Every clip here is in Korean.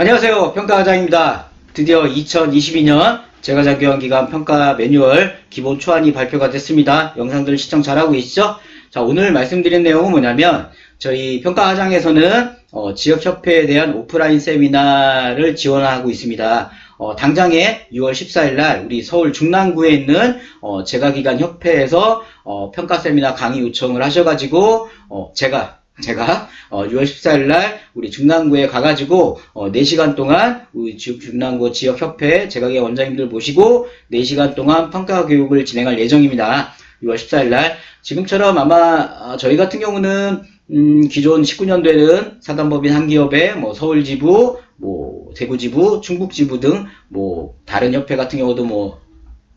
안녕하세요. 평가과장입니다. 드디어 2022년 재가자교환기간 평가 매뉴얼 기본 초안이 발표가 됐습니다. 영상들 시청 잘하고 계시죠? 자, 오늘 말씀드린 내용은 뭐냐면 저희 평가과장에서는 어, 지역협회에 대한 오프라인 세미나를 지원하고 있습니다. 어, 당장에 6월 14일 날 우리 서울 중랑구에 있는 어, 재가기관 협회에서 어, 평가 세미나 강의 요청을 하셔가지고 어, 제가 제가 어, 6월 14일 날 우리 중랑구에 가가지고 어, 4시간 동안 우리 주- 중랑구 지역협회 재가기관 원장님들 모시고 4시간 동안 평가 교육을 진행할 예정입니다. 6월 14일 날 지금처럼 아마 어, 저희 같은 경우는 음, 기존 19년도에는 사단법인 한 기업에 뭐 서울 지부, 뭐 대구 지부, 충북 지부 등 뭐 다른 협회 같은 경우도 뭐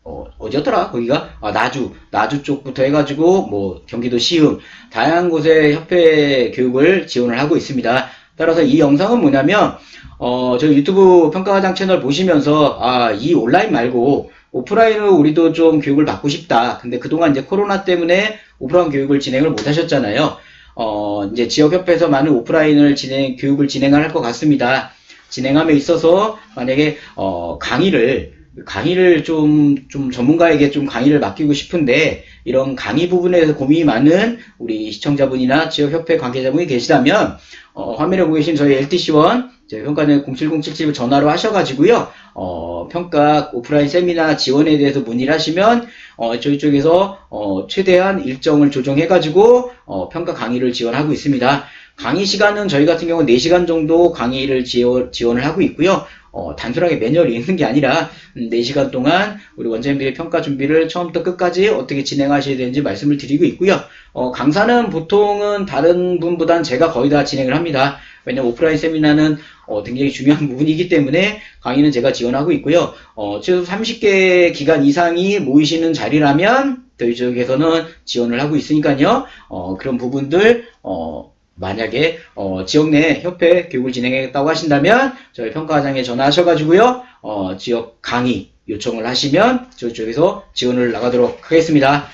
어, 어디였더라? 거기가? 아, 나주. 나주 쪽부터 해가지고, 뭐, 경기도 시흥. 다양한 곳에 협회 교육을 지원을 하고 있습니다. 따라서 이 영상은 뭐냐면, 어, 저희 유튜브 평가과장 채널 보시면서, 아, 이 온라인 말고, 오프라인으로 우리도 좀 교육을 받고 싶다. 근데 그동안 이제 코로나 때문에 오프라인 교육을 진행을 못 하셨잖아요. 어, 이제 지역협회에서 많은 오프라인을 진행, 교육을 진행할 것 같습니다. 진행함에 있어서 만약에, 어, 강의를 강의를 좀, 좀 전문가에게 좀 강의를 맡기고 싶은데, 이런 강의 부분에 대해서 고민이 많은 우리 시청자분이나 지역협회 관계자분이 계시다면, 어, 화면에 보고 계신 저희 LTC1, 저희 평가는 07077 전화로 하셔가지고요, 어, 평가 오프라인 세미나 지원에 대해서 문의를 하시면, 어, 저희 쪽에서, 어, 최대한 일정을 조정해가지고, 어, 평가 강의를 지원하고 있습니다. 강의 시간은 저희 같은 경우 4시간 정도 강의를 지원, 지원을 하고 있고요. 어, 단순하게 매뉴얼이 있는 게 아니라 음, 4시간 동안 우리 원장님들의 평가 준비를 처음부터 끝까지 어떻게 진행하셔야 되는지 말씀을 드리고 있고요. 어, 강사는 보통은 다른 분보단 제가 거의 다 진행을 합니다. 왜냐면 오프라인 세미나는 어, 굉장히 중요한 부분이기 때문에 강의는 제가 지원하고 있고요. 어, 최소 30개 기간 이상이 모이시는 자리라면 저희 쪽에서는 지원을 하고 있으니까요. 어, 그런 부분들 어, 만약에 어, 지역 내 협회 교육을 진행하겠다고 하신다면 저희 평가과장에 전화하셔가지고요 어, 지역 강의 요청을 하시면 저희 쪽에서 지원을 나가도록 하겠습니다.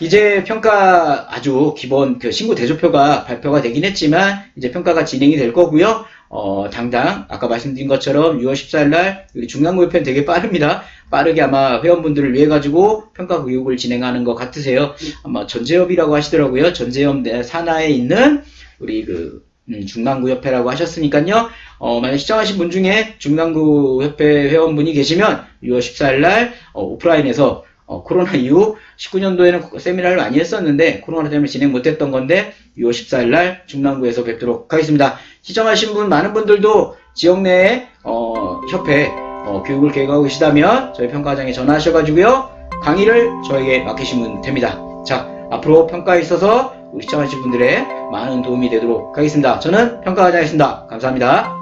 이제 평가 아주 기본 그 신고 대조표가 발표가 되긴 했지만 이제 평가가 진행이 될 거고요. 어, 당장 아까 말씀드린 것처럼 6월 14일 날 우리 중간고 협회는 되게 빠릅니다. 빠르게 아마 회원분들을 위해 가지고 평가 교육을 진행하는 것 같으세요. 아마 전재협이라고 하시더라고요. 전재협 내 산하에 있는 우리 그 음, 중랑구 협회라고 하셨으니까요. 어, 만약 시청하신 분 중에 중랑구 협회 회원분이 계시면 6월 14일 날 어, 오프라인에서 어, 코로나 이후 19년도에는 세미나를 많이 했었는데 코로나 때문에 진행 못했던 건데 6월 14일 날 중랑구에서 뵙도록 하겠습니다. 시청하신 분 많은 분들도 지역 내에 어, 협회 어, 교육을 계획하고 계시다면 저희 평가장에 전화하셔가지고요 강의를 저에게 맡기시면 됩니다. 자 앞으로 평가에 있어서 시청하신 분들의 많은 도움이 되도록 하겠습니다. 저는 평가과장이었습니다. 감사합니다.